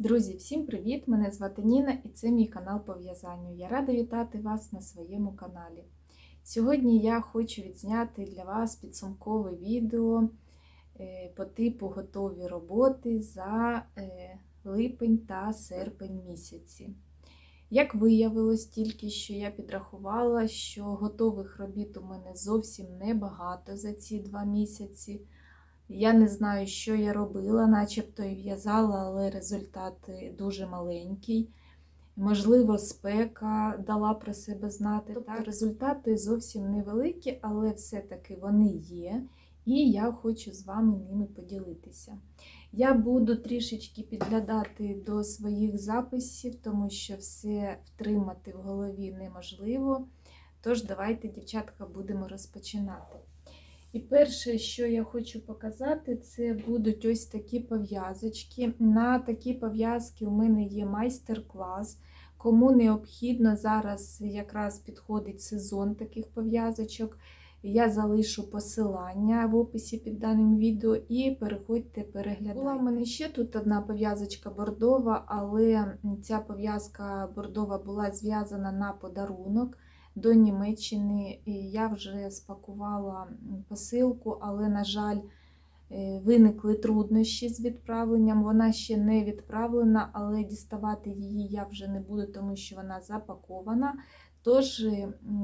Друзі, всім привіт! Мене звати Ніна і це мій канал по в'язанню. Я рада вітати вас на своєму каналі. Сьогодні я хочу відзняти для вас підсумкове відео е, по типу готові роботи за е, липень та серпень місяці. Як виявилось, тільки що я підрахувала, що готових робіт у мене зовсім небагато за ці два місяці. Я не знаю, що я робила, начебто і в'язала, але результат дуже маленький. Можливо, спека дала про себе знати. Тобто результати зовсім невеликі, але все-таки вони є, і я хочу з вами ними поділитися. Я буду трішечки підглядати до своїх записів, тому що все втримати в голові неможливо. Тож, давайте, дівчатка, будемо розпочинати. І перше, що я хочу показати, це будуть ось такі пов'язочки. На такі пов'язки у мене є майстер-клас. Кому необхідно, зараз якраз підходить сезон таких пов'язочок. Я залишу посилання в описі під даним відео і переходьте, переглядайте. Була в мене ще тут одна пов'язочка бордова, але ця пов'язка бордова була зв'язана на подарунок до Німеччини. Я вже спакувала посилку, але, на жаль, виникли труднощі з відправленням. Вона ще не відправлена, але діставати її я вже не буду, тому що вона запакована. Тож,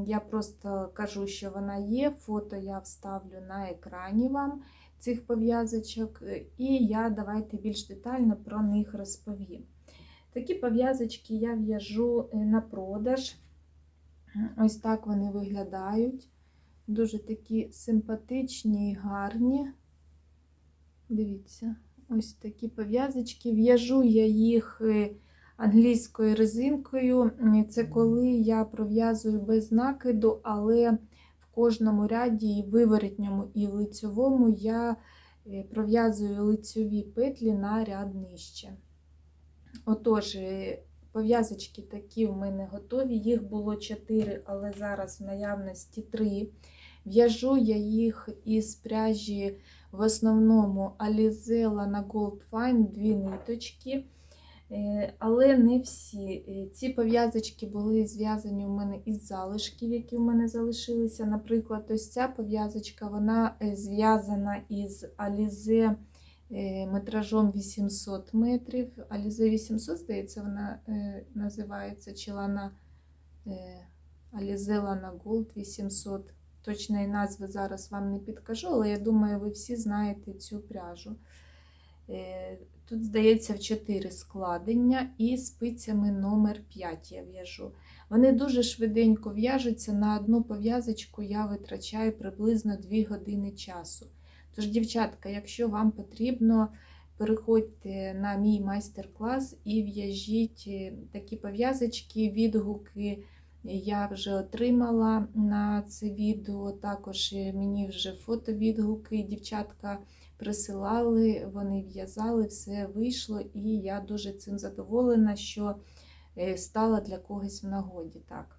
я просто кажу, що вона є. Фото я вставлю на екрані вам цих пов'язочок, і я давайте більш детально про них розповім. Такі пов'язочки я в'яжу на продаж. Ось так вони виглядають. Дуже такі симпатичні і гарні. Дивіться, ось такі пов'язочки. В'яжу я їх е, англійською резинкою. Це коли я пров'язую без накиду, але в кожному ряді, і виворотньому, і лицьовому, я е, пров'язую лицьові петлі на ряд нижче. Отож, е, Пов'язочки такі в мене готові. Їх було 4, але зараз в наявності 3. В'яжу я їх із пряжі в основному Alizella на Gold Fine, дві ниточки. Але не всі. Ці пов'язочки були зв'язані у мене із залишків, які в мене залишилися. Наприклад, ось ця пов'язочка вона зв'язана із Alize Е, метражом 800 метрів. Алізе 800, здається, вона е, називається чи лана Алізе Лана Голд 800. Точної назви зараз вам не підкажу, але я думаю, ви всі знаєте цю пряжу. Е, тут, здається, в 4 складення і спицями номер 5 я в'яжу. Вони дуже швиденько в'яжуться. На одну пов'язочку я витрачаю приблизно 2 години часу. Тож, дівчатка, якщо вам потрібно, переходьте на мій майстер-клас і в'яжіть е, такі пов'язочки, відгуки. Я вже отримала на це відео. Також е, мені вже фотовідгуки, дівчатка присилали, вони в'язали, все вийшло, і я дуже цим задоволена, що е, стала для когось в нагоді. Так.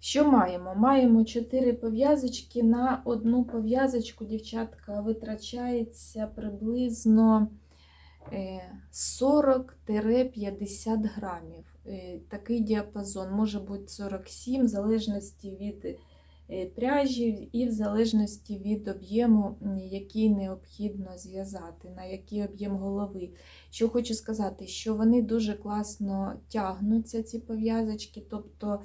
Що маємо? Маємо 4 пов'язочки. На одну пов'язочку, дівчатка, витрачається приблизно 40-50 е, грамів. Е, такий діапазон може бути 47, в залежності від е, пряжі і в залежності від об'єму, який необхідно зв'язати, на який об'єм голови. Що хочу сказати, що вони дуже класно тягнуться, ці пов'язочки. тобто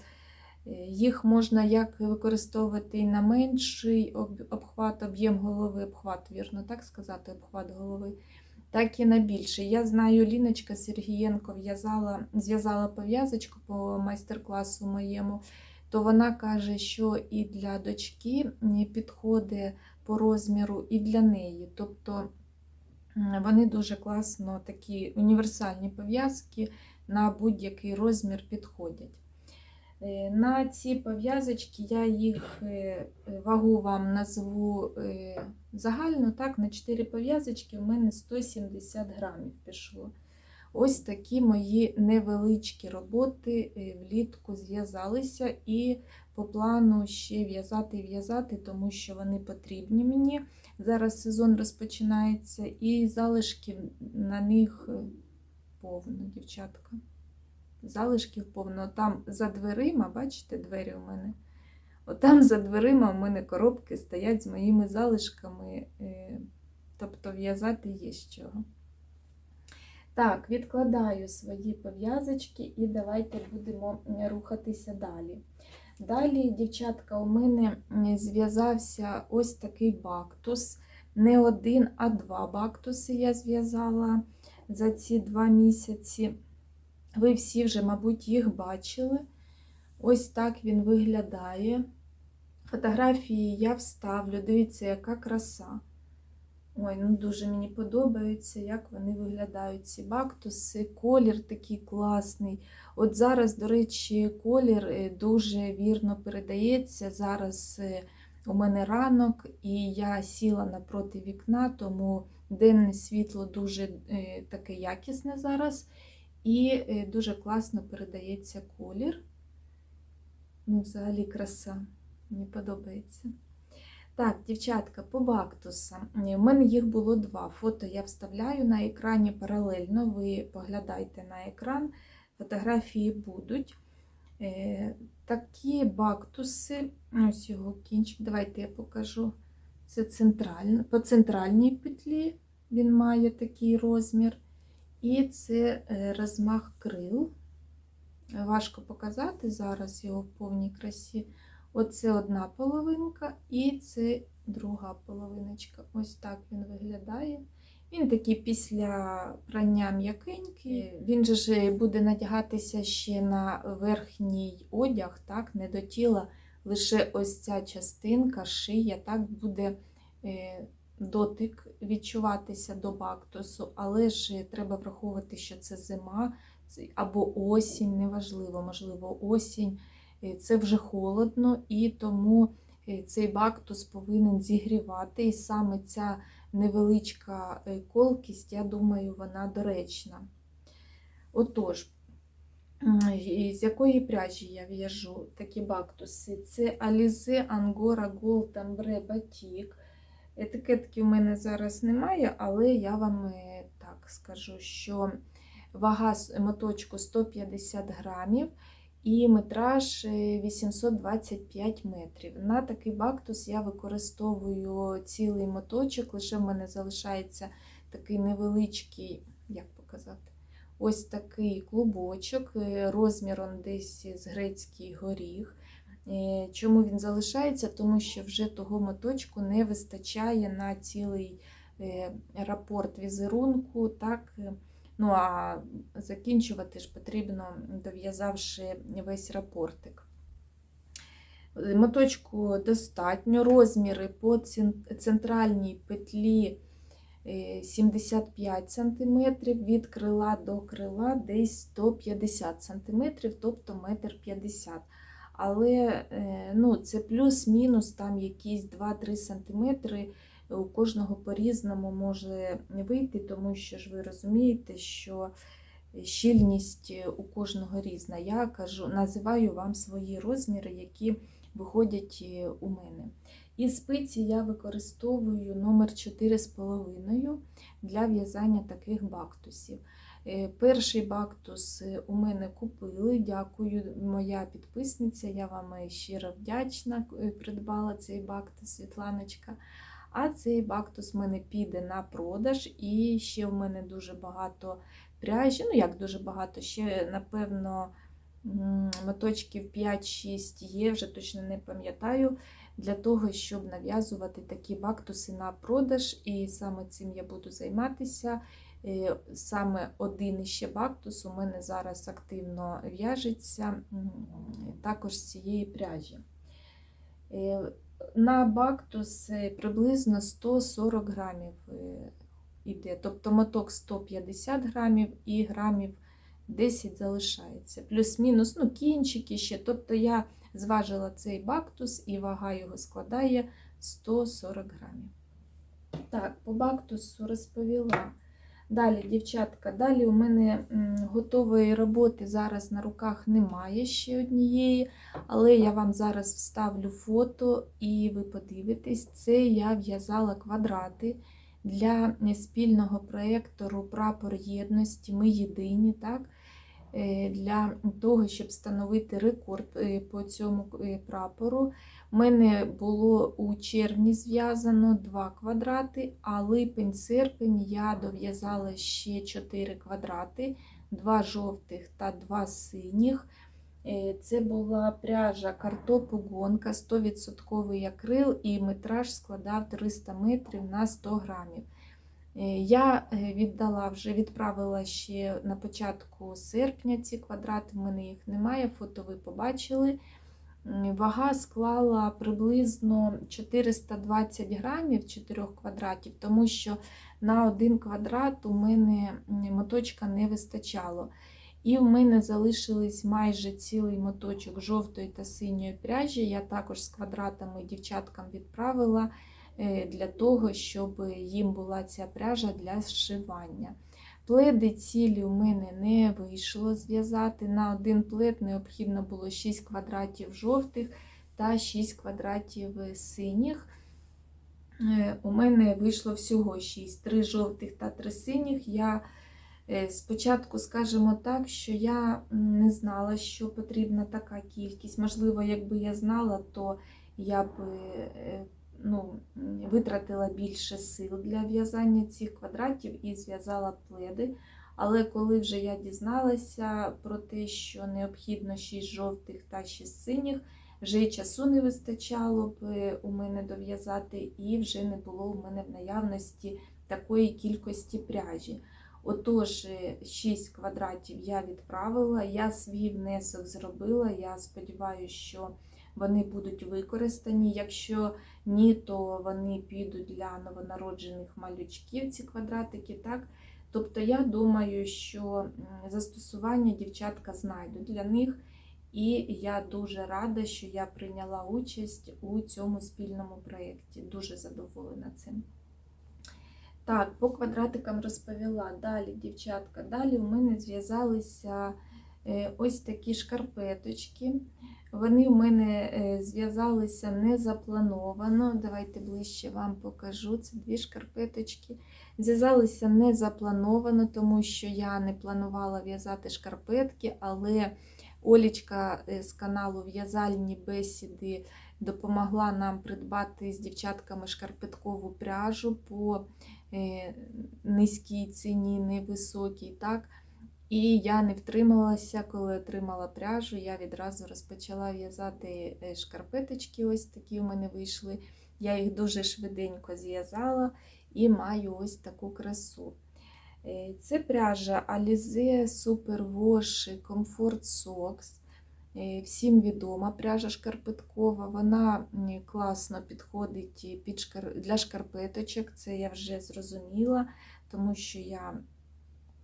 їх можна як використовувати на менший обхват, об'єм голови, обхват, вірно так сказати, обхват голови, так і на більший. Я знаю, Ліночка Сергієнко в'язала, зв'язала пов'язочку по майстер-класу моєму, то вона каже, що і для дочки підходить по розміру, і для неї. Тобто вони дуже класно такі універсальні пов'язки на будь-який розмір підходять. Е, на ці пов'язочки я їх е, вагу вам назву е, загально. так, На 4 пов'язочки в мене 170 грамів пішло. Ось такі мої невеличкі роботи влітку зв'язалися, і по плану ще в'язати і в'язати, тому що вони потрібні мені. Зараз сезон розпочинається, і залишки на них повно, дівчатка. Залишків повно. Там за дверима, бачите, двері у мене. Отам за дверима у мене коробки стоять з моїми залишками. е, Тобто в'язати є з чого. Так, відкладаю свої пов'язочки і давайте будемо рухатися далі. Далі, дівчатка, у мене зв'язався ось такий бактус. Не один, а два бактуси я зв'язала за ці два місяці. Ви всі вже, мабуть, їх бачили. Ось так він виглядає. Фотографії я вставлю. Дивіться, яка краса. Ой, ну дуже мені подобається, як вони виглядають. Ці бактуси, колір такий класний. От зараз, до речі, колір е, дуже вірно передається. Зараз е, у мене ранок, і я сіла напроти вікна, тому денне світло дуже е, таке якісне зараз. І е, дуже класно передається колір. Ну, взагалі краса. Мені подобається. Так, дівчатка, по бактусам. У мене їх було два. Фото я вставляю на екрані паралельно. Ви поглядайте на екран, фотографії будуть. Е, Такі бактуси, ось його кінчик, давайте я покажу. Це централь... по центральній петлі він має такий розмір. І це е, розмах крил. Важко показати зараз його в повній красі. Оце одна половинка, і це друга половиночка. Ось так він виглядає. Він такий після прання м'якенький. Він же ж буде надягатися ще на верхній одяг, так, не до тіла. Лише ось ця частинка, шия, так буде е, дотик відчуватися до бактусу, але ж треба враховувати, що це зима або осінь, неважливо, можливо, осінь. Е, Це вже холодно, і тому е, цей бактус повинен зігрівати. І саме ця невеличка е, колкість, я думаю, вона доречна. Отож, з якої пряжі я в'яжу такі бактуси? Це Alize Angora Gold Ambre Batik. Етикетки в мене зараз немає, але я вам е, так скажу, що вага моточку 150 грамів і метраж е, 825 метрів. На такий бактус я використовую цілий моточок, лише в мене залишається такий невеличкий, як показати, ось такий клубочок е, розміром десь з грецький горіх. Е, Чому він залишається? Тому що вже того моточку не вистачає на цілий е, рапорт візерунку. Так? е, Ну, а закінчувати ж потрібно, дов'язавши весь рапортик. Моточку достатньо. Розміри по центральній петлі е, 75 см, від крила до крила десь 150 см, тобто 1,50 м. Але е, ну, це плюс-мінус там якісь 2-3 см у кожного по-різному може вийти, тому що ж ви розумієте, що щільність у кожного різна. Я кажу, називаю вам свої розміри, які виходять е, у мене. І спиці я використовую номер 4,5 для в'язання таких бактусів. Е, Перший бактус е, у мене купили. Дякую, моя підписниця. Я вам е, щиро вдячна. Придбала цей бактус, Світланочка. А цей бактус в мене піде на продаж, і ще в мене дуже багато пряжі. Ну, як дуже багато, ще, напевно, моточків 5-6 є, вже точно не пам'ятаю, для того, щоб нав'язувати такі бактуси на продаж. І саме цим я буду займатися. Е, Саме один іще бактус у мене зараз активно в'яжеться, також з цієї пряжі. Е, На бактус е, приблизно 140 грамів е, іде. Тобто моток 150 грамів і грамів 10 залишається. Плюс-мінус, ну, кінчики ще. Тобто я зважила цей бактус і вага його складає 140 грамів. Так, по бактусу розповіла. Далі, дівчатка, далі у мене готової роботи зараз на руках немає ще однієї, але я вам зараз вставлю фото і ви подивитесь. Це я в'язала квадрати для спільного проєктору Прапор єдності. Ми єдині, так? Е, Для того, щоб встановити рекорд е, по цьому е, прапору. У мене було у червні зв'язано 2 квадрати, а липень-серпень я дов'язала ще 4 квадрати, 2 жовтих та 2 синіх. Це була пряжа картопу гонка 100% акрил і метраж складав 300 метрів на 100 грамів. Е, Я е, віддала вже відправила ще на початку серпня ці квадрати, в мене їх немає, фото ви побачили. Вага склала приблизно 420 грамів 4 квадратів, тому що на один квадрат у мене моточка не вистачало. І в мене залишились майже цілий моточок жовтої та синьої пряжі. Я також з квадратами дівчаткам відправила для того, щоб їм була ця пряжа для зшивання. Пледи цілі у мене не вийшло зв'язати. На один плед необхідно було 6 квадратів жовтих та 6 квадратів синіх. Е, У мене вийшло всього 6, 3 жовтих та 3 синіх. Я е, спочатку, скажімо так, що я не знала, що потрібна така кількість. Можливо, якби я знала, то я б е, ну, витратила більше сил для в'язання цих квадратів і зв'язала пледи. Але коли вже я дізналася про те, що необхідно 6 жовтих та 6 синіх, вже і часу не вистачало б е, у мене дов'язати, і вже не було у мене в наявності такої кількості пряжі. Отож, 6 квадратів я відправила, я свій внесок зробила. Я сподіваюся, що вони будуть використані. Якщо ні, то вони підуть для новонароджених малючків, ці квадратики. так? Тобто, я думаю, що застосування дівчатка знайдуть для них. І я дуже рада, що я прийняла участь у цьому спільному проєкті. Дуже задоволена цим. Так, по квадратикам розповіла. Далі, дівчатка, далі у мене зв'язалися ось такі шкарпеточки. Вони у мене е, зв'язалися не заплановано. Давайте ближче вам покажу. Це дві шкарпеточки. Зв'язалися не заплановано, тому що я не планувала в'язати шкарпетки, але Олічка е, з каналу В'язальні бесіди допомогла нам придбати з дівчатками шкарпеткову пряжу по е, низькій ціні, невисокій. так. І я не втрималася, коли отримала пряжу, я відразу розпочала в'язати е, шкарпеточки, ось такі у мене вийшли. Я їх дуже швиденько зв'язала і маю ось таку красу. Е, Це пряжа Alize Super Wash Comfort Socks. Е, Всім відома пряжа шкарпеткова. Вона класно підходить для шкарпеточок. Це я вже зрозуміла, тому що я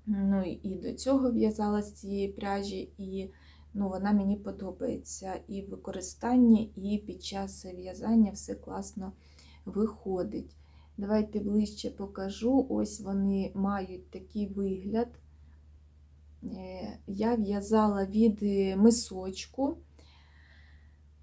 ну, і до цього в'язала з цієї пряжі, і ну, вона мені подобається і в використанні, і під час в'язання все класно виходить. Давайте ближче покажу. Ось вони мають такий вигляд. Е, Я в'язала від мисочку.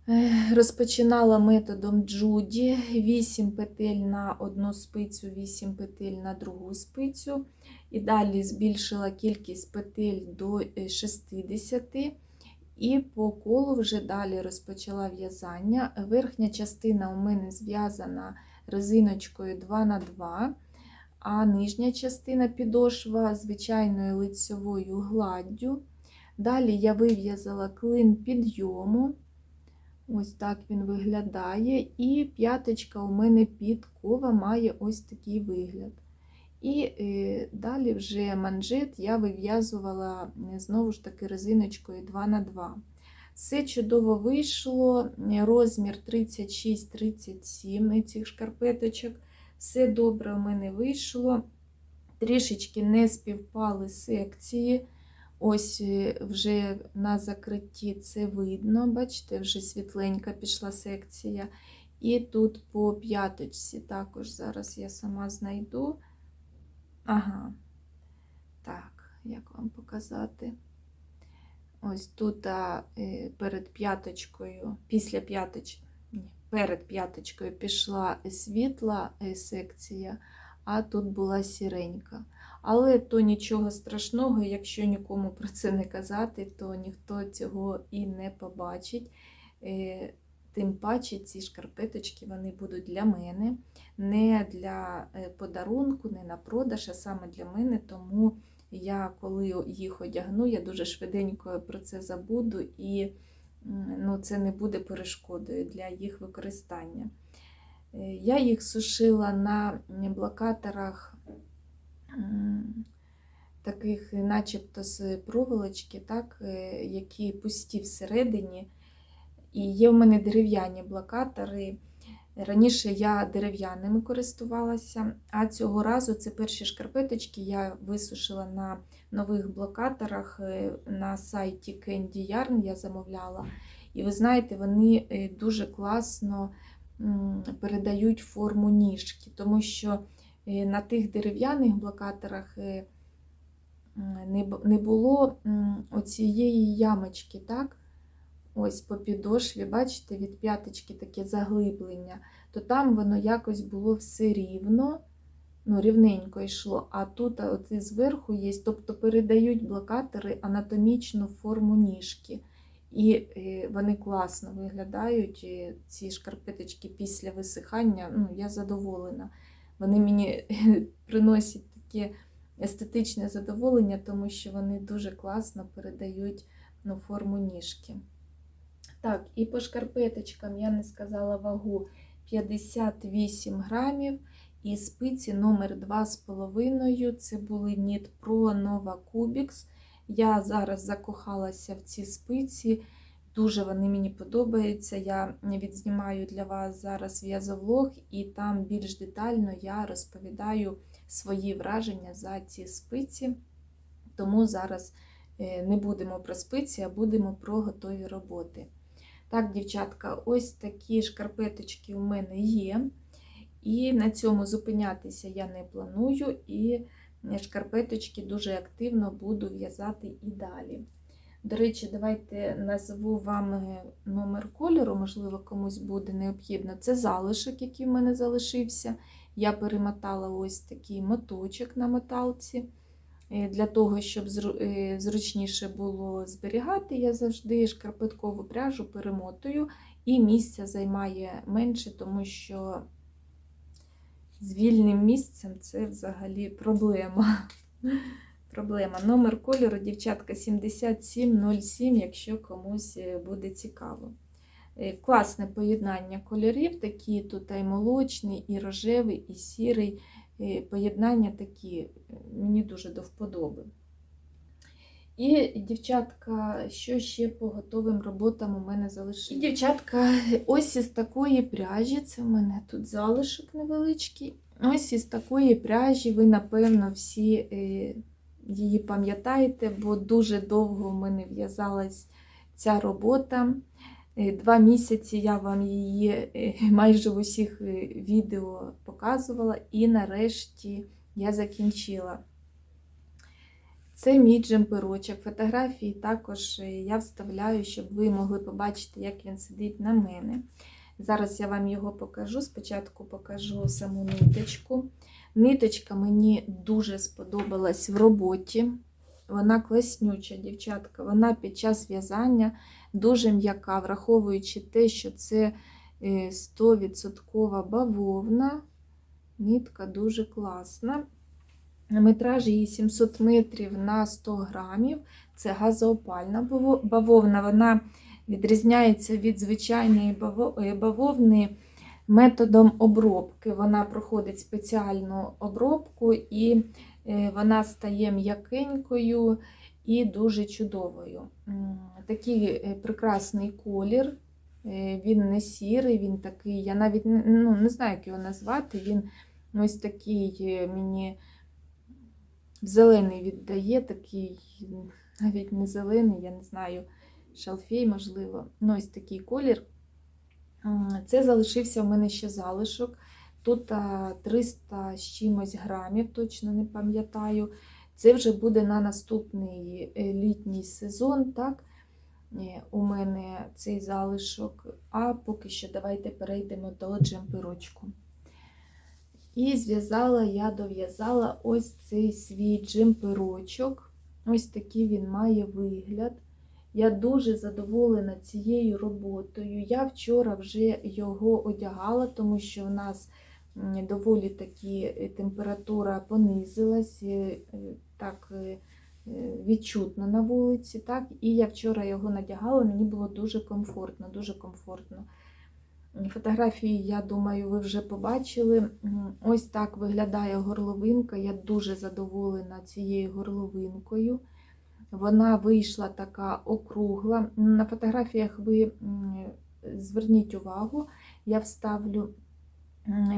Е, Розпочинала методом Джуді 8 петель на одну спицю, 8 петель на другу спицю. І далі збільшила кількість петель до е, 60. І по колу вже далі розпочала в'язання. Верхня частина у мене зв'язана резиночкою 2х2, а нижня частина підошва звичайною лицьовою гладдю. Далі я вив'язала клин підйому. Ось так він виглядає. І п'яточка у мене підкова має ось такий вигляд. І е, далі вже манжет я вив'язувала е, знову ж таки резиночкою 2х2. Все чудово вийшло, е, розмір 36-37 цих шкарпеточок. Все добре у мене вийшло. Трішечки не співпали секції. Ось е, вже на закритті це видно, бачите, вже світленька пішла секція. І тут по п'яточці також зараз я сама знайду. Ага, так, як вам показати? Ось тут а, е, перед п'яточкою, після п'яточки, ні, перед п'яточкою пішла світла е, секція, а тут була сіренька. Але то нічого страшного, якщо нікому про це не казати, то ніхто цього і не побачить. Е, Тим паче ці шкарпеточки вони будуть для мене, не для е, подарунку, не на продаж, а саме для мене. Тому я, коли їх одягну, я дуже швиденько про це забуду, і ну, це не буде перешкодою для їх використання. Е, Я їх сушила на блокаторах таких, начебто з проволочки, так, е, які пусті всередині. І є в мене дерев'яні блокатори. Раніше я дерев'яними користувалася, а цього разу це перші шкарпеточки я висушила на нових блокаторах е, на сайті Candy Yarn я замовляла. І ви знаєте, вони е, дуже класно передають форму ніжки, тому що е, на тих дерев'яних блокаторах е, не було оцієї ямочки, так? Ось по підошві, бачите, від п'яточки таке заглиблення, то там воно якось було все рівно, ну, рівненько йшло, а тут і зверху є, тобто передають блокатори анатомічну форму ніжки. І е, вони класно виглядають, е, ці шкарпеточки після висихання. Ну, я задоволена. Вони мені приносять таке естетичне задоволення, тому що вони дуже класно передають ну, форму ніжки. Так, і по шкарпеточкам я не сказала вагу 58 грамів. І спиці номер 2,5. Це були Knit Pro Nova Cubics. Я зараз закохалася в ці спиці. Дуже вони мені подобаються. Я відзнімаю для вас зараз в'язовлог, і там більш детально я розповідаю свої враження за ці спиці. Тому зараз е, не будемо про спиці, а будемо про готові роботи. Так, дівчатка, ось такі шкарпеточки у мене є. І на цьому зупинятися я не планую, і шкарпеточки дуже активно буду в'язати і далі. До речі, давайте назву вам е, номер кольору, можливо, комусь буде необхідно. Це залишок, який в мене залишився. Я перемотала ось такий моточок на моталці. Е, Для того, щоб е, зручніше було зберігати, я завжди шкарпеткову пряжу перемотую, і місця займає менше, тому що з вільним місцем це взагалі проблема. Проблема. Номер кольору, дівчатка, 7707, якщо комусь е, буде цікаво. Е, Класне поєднання кольорів, такі тут і молочний, і рожевий, і сірий. Е, Поєднання такі мені дуже до вподоби. І, дівчатка, що ще по готовим роботам у мене залишилось? І, дівчатка, ось із такої пряжі, це в мене тут залишок невеличкий. Ось із такої пряжі, ви, напевно, всі її пам'ятаєте, бо дуже довго в мене в'язалась ця робота. Е, Два місяці я вам її е, майже в усіх е, відео показувала, і нарешті я закінчила. Це мій джемперочок. Фотографії також я вставляю, щоб ви могли побачити, як він сидить на мене. Зараз я вам його покажу. Спочатку покажу саму ниточку. Ниточка мені дуже сподобалась в роботі. Вона класнюча, дівчатка. Вона під час в'язання дуже м'яка, враховуючи те, що це е, 100% бавовна. Нитка дуже класна. Метраж її 700 метрів на 100 грамів. Це газоопальна бавовна. Вона відрізняється від звичайної е, бавовни методом обробки. Вона проходить спеціальну обробку і е, вона стає м'якенькою і дуже чудовою. Такий е, прекрасний колір. Е, Він не сірий, він такий, я навіть ну, не знаю, як його назвати. Він ось такий мені зелений віддає, такий, навіть не зелений, я не знаю, шалфей, можливо. Ну, ось такий колір. Це залишився у мене ще залишок. Тут 300 з чимось грамів, точно не пам'ятаю. Це вже буде на наступний е, літній сезон, так? Е, У мене цей залишок. А поки що давайте перейдемо до джемперочку. І зв'язала я дов'язала ось цей свій джемперочок. Ось такий він має вигляд. Я дуже задоволена цією роботою. Я вчора вже його одягала, тому що в нас доволі таки е, температура понизилась, е, е, так відчутно на вулиці. Так? І я вчора його надягала, мені було дуже комфортно, дуже комфортно. Фотографії, я думаю, ви вже побачили. Ось так виглядає горловинка. Я дуже задоволена цією горловинкою. Вона вийшла така округла. На фотографіях ви зверніть увагу, я вставлю.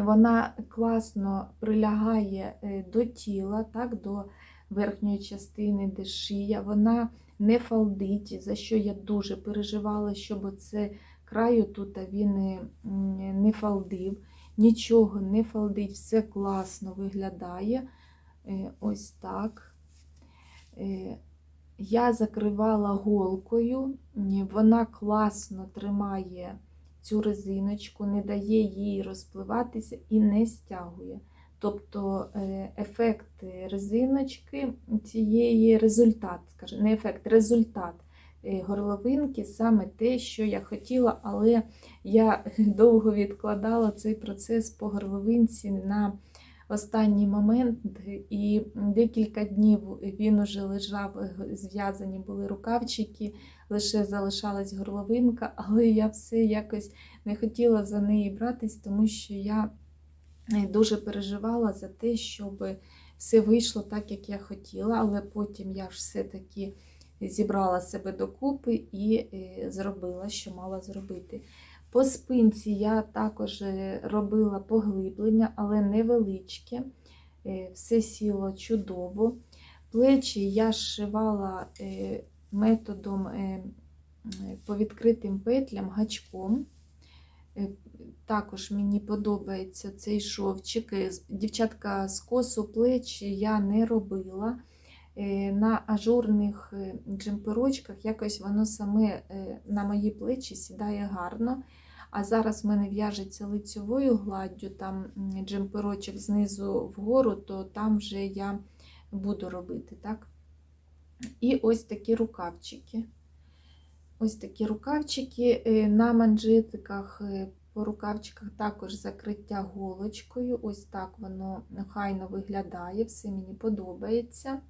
Вона класно прилягає е, до тіла, так, до верхньої частини, де шия. Вона не фалдить, за що я дуже переживала, щоб оце краю тут він е, не фалдив, нічого не фалдить, все класно виглядає. Е, Ось так. Я закривала голкою, вона класно тримає цю резиночку, не дає їй розпливатися і не стягує. Тобто е, ефект резиночки цієї результат, скажімо, не ефект, результат е, горловинки саме те, що я хотіла, але я довго відкладала цей процес по горловинці на останній момент, і декілька днів він уже лежав, е, зв'язані були рукавчики, лише залишалась горловинка, але я все якось не хотіла за неї братись, тому що я е, дуже переживала за те, щоб все вийшло так, як я хотіла, але потім я ж все-таки зібрала себе докупи і е, зробила, що мала зробити. По спинці я також е, робила поглиблення, але невеличке. Е, Все сіло чудово. Плечі я зшивала е, методом по відкритим петлям гачком. Також мені подобається цей шовчик. Дівчатка з косу плечі я не робила. Е, На ажурних е, джемперочках якось воно саме е, на мої плечі сідає гарно. А зараз в мене в'яжеться лицьовою гладдю, там джемперочок знизу вгору, то там вже я буду робити. так? І ось такі рукавчики. Ось такі рукавчики на манжетиках, по рукавчиках також закриття голочкою. Ось так воно хайно виглядає, все мені подобається.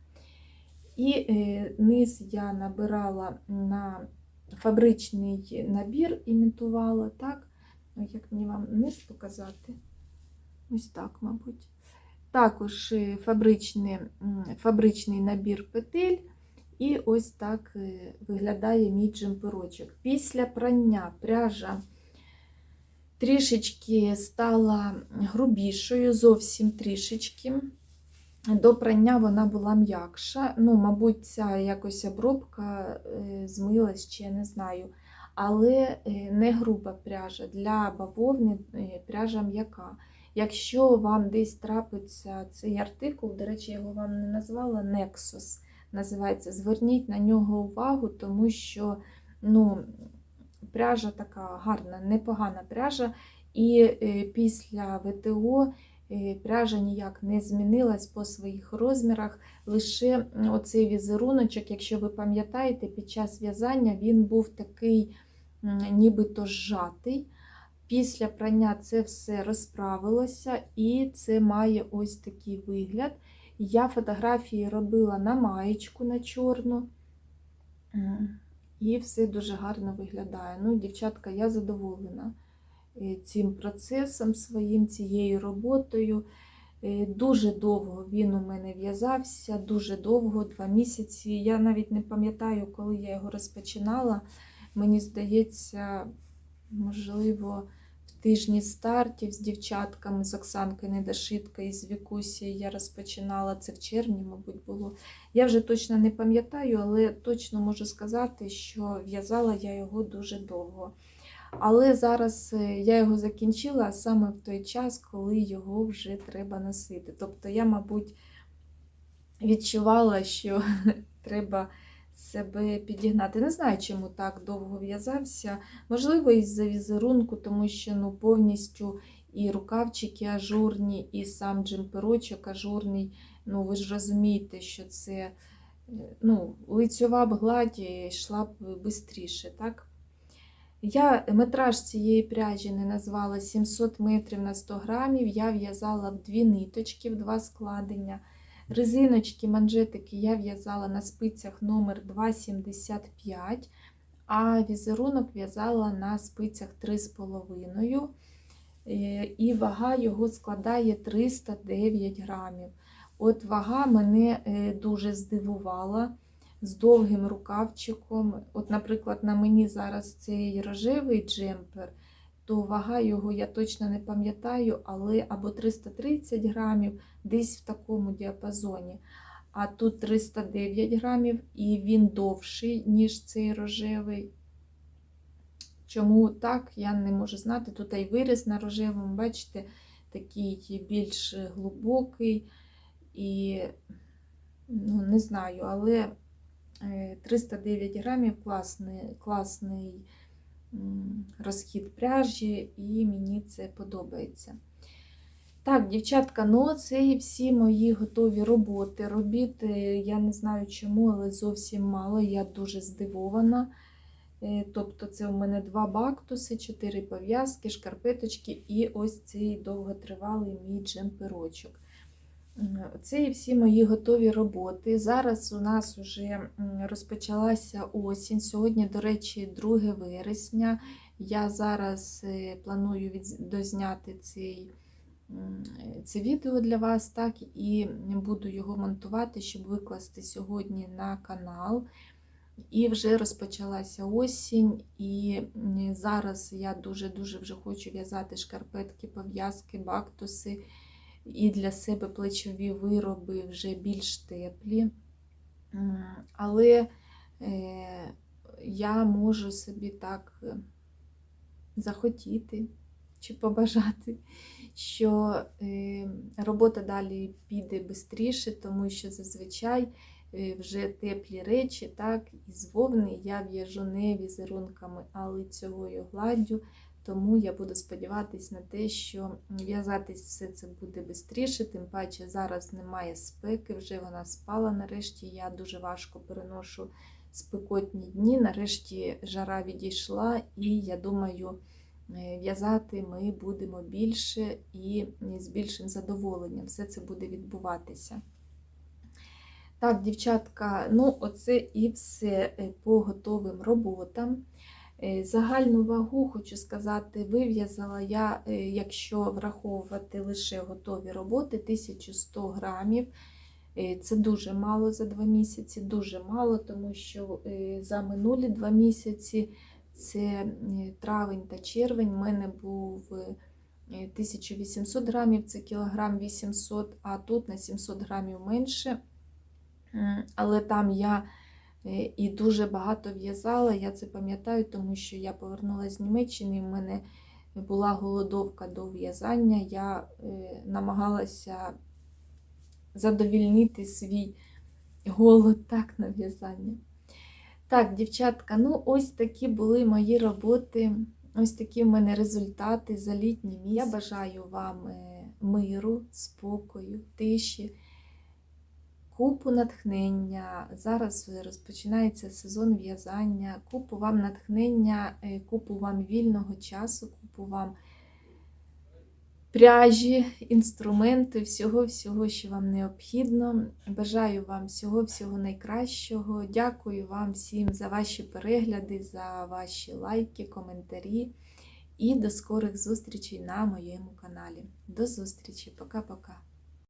І е, низ я набирала на фабричний набір, імітувала, так? Ой, як мені вам низ показати? Ось так, мабуть. Також е, фабричний, фабричний набір петель. І ось так е, виглядає мій джемперочок. Після прання пряжа трішечки стала грубішою, зовсім трішечки. До прання вона була м'якша. Ну, мабуть, ця якось обробка е, змилась, чи я не знаю. Але е, не груба пряжа. Для бавовни е, пряжа м'яка. Якщо вам десь трапиться цей артикул, до речі, я його вам не назвала Nexus називається. Зверніть на нього увагу, тому що ну, пряжа така гарна, непогана пряжа. І після ВТО пряжа ніяк не змінилась по своїх розмірах. Лише оцей візеруночок, якщо ви пам'ятаєте, під час в'язання він був такий нібито зжатий. Після прання це все розправилося, і це має ось такий вигляд. Я фотографії робила на маєчку на чорну. І все дуже гарно виглядає. Ну, дівчатка, я задоволена е, цим процесом своїм, цією роботою. Е, Дуже довго він у мене в'язався, дуже довго, два місяці. Я навіть не пам'ятаю, коли я його розпочинала. Мені здається, можливо, в тижні стартів з дівчатками, з Оксанкою Недошиткою і з Вікусі я розпочинала це в червні, мабуть, було. Я вже точно не пам'ятаю, але точно можу сказати, що в'язала я його дуже довго. Але зараз е, я його закінчила саме в той час, коли його вже треба носити. Тобто я, мабуть, відчувала, що треба себе підігнати. Не знаю, чому так довго в'язався. Можливо, із-за візерунку, тому що ну, повністю і рукавчики ажурні, і сам джемперочок ажурний. Ну, ви ж розумієте, що це е, ну, лицьова б гладь йшла б швидше, так? Я метраж цієї пряжі не назвала 700 метрів на 100 грамів. Я в'язала в дві ниточки, в два складення. Резиночки, манжетики я в'язала на спицях номер 2,75, а візерунок в'язала на спицях 3,5. Е, І вага його складає 309 грамів. От вага мене е, дуже здивувала з довгим рукавчиком. От, наприклад, на мені зараз цей рожевий джемпер, то вага його я точно не пам'ятаю, але або 330 грамів, десь в такому діапазоні. А тут 309 грамів, і він довший, ніж цей рожевий. Чому так, я не можу знати. Тут і виріз на рожевому, бачите, такий більш глибокий. І ну, не знаю, але 309 грамів класний, класний розхід пряжі, і мені це подобається. Так, дівчатка, ну це і всі мої готові роботи. Робіти, я не знаю чому, але зовсім мало. Я дуже здивована. Е, тобто, це у мене два бактуси, чотири пов'язки, шкарпеточки і ось цей довготривалий мій джемперочок. Це і всі мої готові роботи. Зараз у нас вже розпочалася осінь. Сьогодні, до речі, 2 вересня. Я зараз е, планую дозняти цей, це відео для вас, так, і буду його монтувати, щоб викласти сьогодні на канал. І вже розпочалася осінь, і зараз я дуже-дуже вже хочу в'язати шкарпетки, пов'язки, бактуси і для себе плечові вироби вже більш теплі. Але е, я можу собі так е, захотіти чи побажати, що е, робота далі піде швидше, тому що зазвичай вже теплі речі, так, із вовни я в'яжу не візерунками, а лицьовою гладдю. Тому я буду сподіватися на те, що в'язатись все це буде швидше, тим паче зараз немає спеки, вже вона спала. Нарешті я дуже важко переношу спекотні дні. Нарешті жара відійшла, і я думаю, е, в'язати ми будемо більше і з більшим задоволенням все це буде відбуватися. Так, дівчатка, ну, оце і все е, по готовим роботам. Е, загальну вагу, хочу сказати, вив'язала я, е, якщо враховувати лише готові роботи, 1100 грамів. Е, це дуже мало за два місяці, дуже мало, тому що за минулі два місяці, це травень та червень, в мене був 1800 грамів, це кілограм 800, а тут на 700 грамів менше. Але там я і дуже багато в'язала. Я це пам'ятаю, тому що я повернулася з Німеччини, і в мене була голодовка до в'язання. Я е, намагалася задовільнити свій голод так на в'язання. Так, дівчатка, ну ось такі були мої роботи. Ось такі в мене результати за літній місяць. Я бажаю вам е, миру, спокою, тиші купу натхнення. Зараз розпочинається сезон в'язання, купу вам натхнення, е, купу вам вільного часу, купу вам пряжі, інструменти, всього-всього, що вам необхідно. Бажаю вам всього-всього найкращого. Дякую вам всім за ваші перегляди, за ваші лайки, коментарі. І до скорих зустрічей на моєму каналі. До зустрічі, пока-пока.